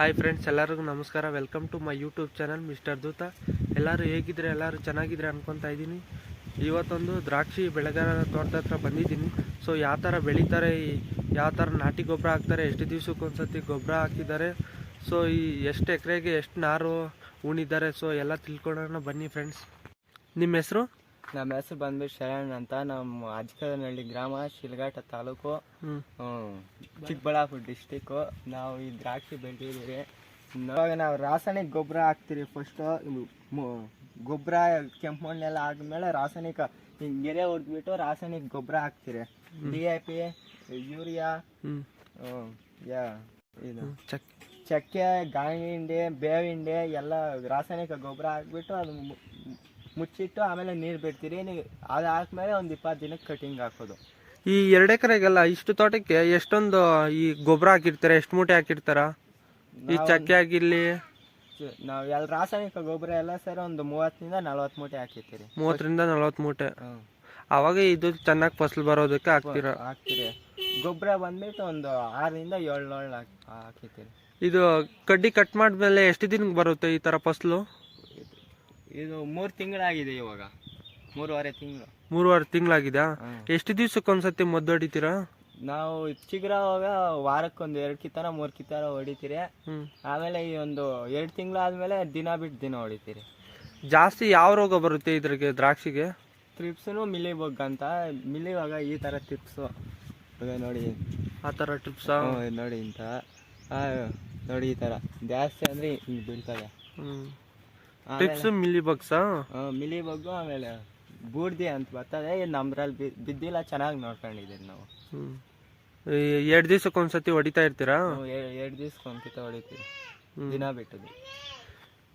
Hi friends ಎಲ್ಲರಿಗೂ ನಮಸ್ಕಾರ. Welcome to my YouTube channel mister Dootha ಎಲ್ಲರೂ ಹೇಗಿದ್ರೆ, ಎಲ್ಲರೂ ಚೆನ್ನಾಗಿದ್ರೆ ಅನ್ಕೊತಾ ಇದ್ದೀನಿ. ಇವತ್ತೊಂದು ದ್ರಾಕ್ಷಿ ಬೆಳೆಗಾರರ ತೋಟದ ಹತ್ರ ಬಂದಿದ್ದೀನಿ. ಸೊ ಯಾವ ಥರ ಬೆಳೀತಾರೆ, ಯಾವ ಥರ ನಾಟಿ ಗೊಬ್ಬರ ಹಾಕ್ತಾರೆ, ಎಷ್ಟು ದಿವ್ಸಕ್ಕೆ ಒಂದ್ಸತಿ ಗೊಬ್ಬರ ಹಾಕಿದ್ದಾರೆ. ಸೊ ಈ ಎಷ್ಟು ಎಕರೆಗೆ ಎಷ್ಟು ನಾರು ಉಣಿದ್ದಾರೆ ಸೊ ಎಲ್ಲ ತಿಳ್ಕೊಳ್ಳೋಣ ಬನ್ನಿ ಫ್ರೆಂಡ್ಸ್ ನಿಮ್ಮ ಹೆಸರು? ನಮ್ಮ ಹೆಸರು ಬಂದ್ಬಿಟ್ಟು ಶರಣ್ ಅಂತ. ನಮ್ಮ ಅಜ್ಕದನಹಳ್ಳಿ ಗ್ರಾಮ ಶಿಲ್ಘಾಟ ತಾಲೂಕು ಚಿಕ್ಕಬಳ್ಳಾಪುರ ಡಿಸ್ಟಿಕ್ಕು ನಾವು ಈ ದ್ರಾಕ್ಷಿ ಬೆಳೆದಿದ್ದೀವಿ. ಇವಾಗ ನಾವು ರಾಸಾಯನಿಕ ಗೊಬ್ಬರ ಹಾಕ್ತೀರಿ ಫಸ್ಟು ಗೊಬ್ಬರ ಕೆಂಪು ಮಣ್ಣೆಲ್ಲ ಆದ್ಮೇಲೆ ರಾಸಾಯನಿಕ ಗೆರೆ ಹೊಡೆದ್ಬಿಟ್ಟು ರಾಸಾಯನಿಕ ಗೊಬ್ಬರ ಹಾಕ್ತೀರಿ. ಡಿ ಐ ಪಿ ಯೂರಿಯಾ ಇದು ಚಕ್ ಚಕ್ಕೆ ಗಾಳಿ ಹಿಂಡಿ ಬೇವಿಂಡೆ ಎಲ್ಲ ರಾಸಾಯನಿಕ ಗೊಬ್ಬರ ಹಾಕ್ಬಿಟ್ಟು ಅದು ಮುಚ್ಚಿಟ್ಟು ಆಮೇಲೆ ನೀರು ಬಿಡ್ತೀರಿ. ನೀವು ಅದು ಹಾಕ್ಮೇಲೆ ಒಂದು ಇಪ್ಪತ್ತು ದಿನಕ್ಕೆ ಕಟಿಂಗ್ ಹಾಕೋದು. ಈ ಎರಡು ಎಕರೆಗೆಲ್ಲ ಇಷ್ಟು ತೋಟಕ್ಕೆ ಎಷ್ಟೊಂದು ಈ ಗೊಬ್ಬರ ಹಾಕಿರ್ತಾರೆ? ಎಷ್ಟು ಮೂಟೆ ಹಾಕಿರ್ತಾರ? ಈ ಚಕ್ಕೆ ಆಗಿರ್ಲಿ ನಾವು ಎಲ್ಲ ರಾಸಾಯನಿಕ ಗೊಬ್ಬರ ಎಲ್ಲ ಸೇರಿ ಒಂದು ಮೂವತ್ತರಿಂದ ನಲ್ವತ್ತು ಮೂಟೆ ಹಾಕಿರ್ತೀರಿ. ಮೂವತ್ತರಿಂದ ನಲ್ವತ್ತು ಮೂಟೆ. ಅವಾಗ ಇದು ಚೆನ್ನಾಗಿ ಫಸಲು ಬರೋದಕ್ಕೆ ಹಾಕ್ತೀರ? ಹಾಕ್ತೀರಿ. ಗೊಬ್ಬರ ಬಂದ್ಬಿಟ್ಟು ಒಂದು ಆರರಿಂದ ಏಳು ಏಳು ಹಾಕಿ ಹಾಕಿರ್ತೀರಿ. ಇದು ಕಡ್ಡಿ ಕಟ್ ಮಾಡಿದ್ಮೇಲೆ ಎಷ್ಟು ದಿನಕ್ಕೆ ಬರುತ್ತೆ ಈ ಥರ ಫಸಲು? ಇದು ಮೂರು ತಿಂಗಳಾಗಿದೆ ಇವಾಗ. ಮೂರುವರೆ ತಿಂಗಳು. ಮೂರುವರೆ ತಿಂಗಳಾಗಿದೆ ಎಷ್ಟು ದಿವ್ಸಕ್ಕೊಂದ್ಸತಿ ಮದ್ದು ಹೊಡಿತೀರಾ? ನಾವು ಚಿಗ್ರವಾಗ ವಾರಕ್ಕೊಂದು ಎರಡು ಕಿತ್ತಾರ ಮೂರು ಕಿತ್ತಾರ ಹೊಡಿತೀರಿ. ಆಮೇಲೆ ಈ ಒಂದು ಎರಡು ತಿಂಗಳಾದ್ಮೇಲೆ ದಿನ ಬಿಟ್ಟು ದಿನ ಹೊಡಿತೀರಿ. ಜಾಸ್ತಿ ಯಾವ ರೋಗ ಬರುತ್ತೆ ಇದ್ರಿಗೆ ದ್ರಾಕ್ಷಿಗೆ? ಟ್ರಿಪ್ಸನು ಮಿಲಿ ಬಗ್ ಅಂತ. ಮಿಲಿವಾಗ ಈ ಥರ ಟ್ರಿಪ್ಸು ಇವಾಗ ನೋಡಿ. ಆ ಥರ ಟಿಪ್ಸ ನೋಡಿ ಅಂತ ಆ, ನೋಡಿ ಈ ಥರ. ಜಾಸ್ತಿ ಅಂದರೆ ಹಿಂಗೆ ಬೀಳ್ತದೆ. ಆಮೇಲೆ- ಟಿಪ್ಸ್ ಮಿಲಿ ಬಗ್ಸಾ ಮಿಲಿ ಬಗ್ಗು ಆಮೇಲೆ ಬೂರ್ದಿ ಅಂತ ಬರ್ತದೆ. ಇದು ನಮ್ದ್ರಲ್ಲಿ ಬಿದ್ದಿಲ್ಲ ಚೆನ್ನಾಗಿ ನೋಡ್ಕೊಂಡಿದ್ದೀವಿ ನಾವು. ಎರಡು ದಿವ್ಸಕ್ಕೆ ಒಂದ್ಸತಿ ಹೊಡಿತಾ ಇರ್ತೀರಾ? ಎರಡು ದಿವ್ಸಕ್ಕೆ ಒಂದ್ಸತಿ ಹೊಡಿತೀವಿ. ದಿನ ಬಿಟ್ಟದ್ದು.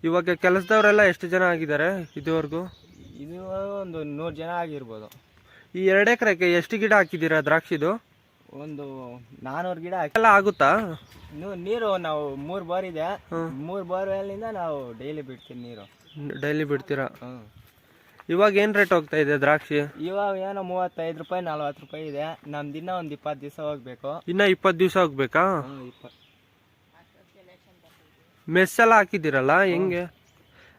ಇವಾಗ ಕೆಲಸದವರೆಲ್ಲ ಎಷ್ಟು ಜನ ಆಗಿದ್ದಾರೆ ಇದುವರೆಗೂ? ಇದು ಒಂದು ನೂರು ಜನ ಆಗಿರ್ಬೋದು. ಈ ಎರಡು ಎಕರೆಗೆ ಎಷ್ಟು ಗಿಡ ಹಾಕಿದ್ದೀರಾ ದ್ರಾಕ್ಷಿದು? ಒಂದು ನಾನೂರು ಗಿಡ ಹಾಕಿ ಎಲ್ಲ ಆಗುತ್ತಾ? ನೀರು ನಾವು ಮೂರು ಬೋರ್ ಇದೆ. ಮೂರು ಬೋರ್ವೆಲ್ಲಿಂದ ನಾವು ಡೈಲಿ ಬಿಡ್ತೀವಿ ನೀರು. ಡೈಲಿ ಬಿಡ್ತೀರಾ? ಹ್ಮ್. ಇವಾಗ ಏನ್ ರೇಟ್ ಹೋಗ್ತಾ ಇದೆ ದ್ರಾಕ್ಷಿ? ಇವಾಗ ಏನೋ ಮೂವತ್ತೈದು ರೂಪಾಯಿ ನಲ್ವತ್ತು ರೂಪಾಯಿ ಇದೆ. ನಮ್ ದಿನ ಒಂದು ಇಪ್ಪತ್ತು ದಿವಸ ಹೋಗ್ಬೇಕು. ಇನ್ನ ಇಪ್ಪತ್ತು ದಿವಸ ಹೋಗ್ಬೇಕಾ? ಹ್ಮ್, ಇಪ್ಪ- ಮೆಸ್ ಎಲ್ಲ ಹಾಕಿದ್ದೀರಲ್ಲ ಹೆಂಗೆ?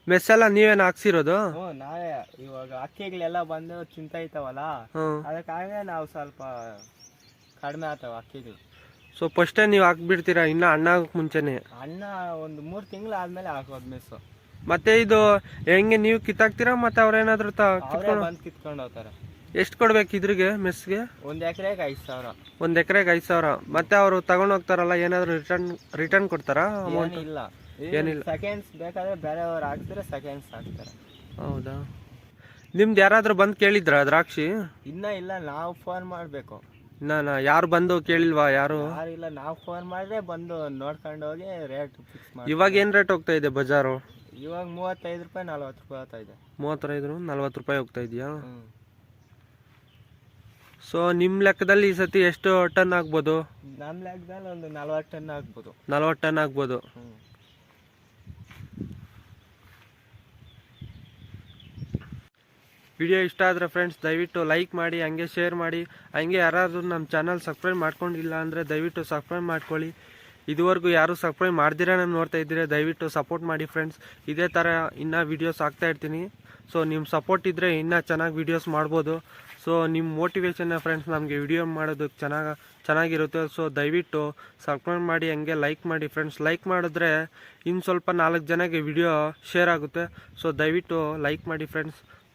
ಮೆಸ್ ಎಲ್ಲ ನೀವೇನು ಹಾಕ್ಸಿರೋದು? ನಾವೇ ಇವಾಗ ಅಕ್ಕಿಗಳೆಲ್ಲ ಬಂದು ಚಿಂತೈತವಲ್ಲ ಹ್ಮ್ ಅದಕ್ಕಾಗಿ ನಾವು ಸ್ವಲ್ಪ ಕಡಿಮೆ ಆಗ್ತಾವ ಅಕ್ಕಿಗಳು ಸೊ ಫಸ್ಟೇ ನೀವು ಹಾಕ್ಬಿಡ್ತೀರಾ? ಇನ್ನ ಅಣ್ಣ ಆಗಕ್ ಮುಂಚೆನೆ? ಅಣ್ಣ ಒಂದು ಮೂರು ತಿಂಗಳು ಆದ್ಮೇಲೆ ಹಾಕೋದು ಮೆಸ್ಸು ಮತ್ತೆ ಇದು ಹೆಂಗೆ ನೀವು ಕಿತ್ತಾಕ್ತೀರಾ? ಮತ್ತೆ ಅವ್ರೇನಾದ್ರು ತ ಅವರೇ ಬಂದು ಕಿತ್ಕೊಂಡು ಹೋಗ್ತಾರೆ. ಎಷ್ಟು ಕೊಡ್ಬೇಕು ಇದ್ರಿಗೆ ಮೆಸ್ಗೆ? ಒಂದ್ ಎಕರೆಗೆ ಐದು ಸಾವಿರ. ಒಂದ್ ಎಕರೆಗೆ ಐದು ಸಾವಿರ. ಮತ್ತೆ ಅವರು ತಗೊಂಡ್ ಹೋಗ್ತಾರಲ್ಲ ಏನಾದ್ರು ರಿಟರ್ನ್ ರಿಟರ್ನ್ ಕೊಡ್ತಾರಾ ಅಮೌಂಟ್ ಇಲ್ಲ ಏನಿಲ್ಲ. ಸೆಕೆಂಡ್ಸ್ ಬೇಕಾದ್ರೆ ಬೇರೆಯವ್ರು ಹಾಕ್ತಾರೆ ಸೆಕೆಂಡ್ಸ್ ಹಾಕ್ತಾರೆ. ಹೌದಾ? ನಿಮ್ದು ಯಾರಾದ್ರೂ ಬಂದು ಕೇಳಿದ್ರಾ ದ್ರಾಕ್ಷಿ? ಇನ್ನ ಇಲ್ಲ ನಾವು ಫೋನ್ ಮಾಡಬೇಕು. ನಾನು ಯಾರು ಬಂದು ಕೇಳಿಲ್ವಾ ಯಾರು? ಇಲ್ಲ ನಾವು ಫೋನ್ ಮಾಡಿದ್ರೆ ಬಂದು ನೋಡ್ಕೊಂಡು ಹೋಗಿ ರೇಟ್ ಫಿಕ್ಸ್ ಮಾಡಿ ಇವಾಗ ಏನು ರೇಟ್ ಹೋಗ್ತಾ ಇದೆ ಬಜಾರು? ಇವಾಗ ಮೂವತ್ತೈದು ರೂಪಾಯಿ ನಲ್ವತ್ತು ರೂಪಾಯಿ ಹೋಗ್ತಾ ಇದೆ. ಮೂವತ್ತೈದು ನಲ್ವತ್ತು ರೂಪಾಯಿ ಹೋಗ್ತಾ ಇದೆಯಾ. ಸೊ ನಿಮ್ಮ ಲೆಕ್ಕದಲ್ಲಿ ಈ ಸತಿ ಎಷ್ಟು ಟನ್ ಆಗ್ಬೋದು? ನಮ್ಮ ಲೆಕ್ಕದಲ್ಲಿ ಒಂದು ನಲ್ವತ್ತು ಟನ್ ಆಗ್ಬೋದು. ನಲ್ವತ್ತು ಟನ್ ಆಗ್ಬೋದು. ವಿಡಿಯೋ ಇಷ್ಟ ಆದರೆ ಫ್ರೆಂಡ್ಸ್ ದಯವಿಟ್ಟು ಲೈಕ್ ಮಾಡಿ, ಹಂಗೆ ಶೇರ್ ಮಾಡಿ. ಹಂಗೆ ಯಾರಾದರೂ ನಮ್ಮ ಚಾನಲ್ ಸಬ್ಸ್ಕ್ರೈಬ್ ಮಾಡ್ಕೊಂಡಿಲ್ಲ ಅಂದರೆ ದಯವಿಟ್ಟು ಸಬ್ಸ್ಕ್ರೈಬ್ ಮಾಡ್ಕೊಳ್ಳಿ. ಇದುವರೆಗೂ ಯಾರು ಸಬ್ಸ್ಕ್ರೈಬ್ ಮಾಡ್ದಿರ ನಾನು ನೋಡ್ತಾ ಇದ್ದೀರಿ, ದಯವಿಟ್ಟು ಸಪೋರ್ಟ್ ಮಾಡಿ ಫ್ರೆಂಡ್ಸ್ ಇದೇ ಥರ ಇನ್ನೂ ವೀಡಿಯೋಸ್ ಹಾಕ್ತಾ ಇರ್ತೀನಿ. ಸೊ ನಿಮ್ಮ ಸಪೋರ್ಟ್ ಇದ್ದರೆ ಇನ್ನೂ ಚೆನ್ನಾಗಿ ವೀಡಿಯೋಸ್ ಮಾಡ್ಬೋದು. ಸೊ ನಿಮ್ಮ ಮೋಟಿವೇಶನ್ನ ಫ್ರೆಂಡ್ಸ್ ನಮಗೆ ವಿಡಿಯೋ ಮಾಡೋದಕ್ಕೆ ಚೆನ್ನಾಗಿ, ಚೆನ್ನಾಗಿರುತ್ತೆ. ಸೊ ದಯವಿಟ್ಟು ಸಬ್ಸ್ಕ್ರೈಬ್ ಮಾಡಿ, ಹಂಗೆ ಲೈಕ್ ಮಾಡಿ ಫ್ರೆಂಡ್ಸ್ ಲೈಕ್ ಮಾಡಿದ್ರೆ ಇನ್ನು ಸ್ವಲ್ಪ ನಾಲ್ಕು ಜನಕ್ಕೆ ವಿಡಿಯೋ ಶೇರ್ ಆಗುತ್ತೆ. ಸೊ ದಯವಿಟ್ಟು ಲೈಕ್ ಮಾಡಿ ಫ್ರೆಂಡ್ಸ್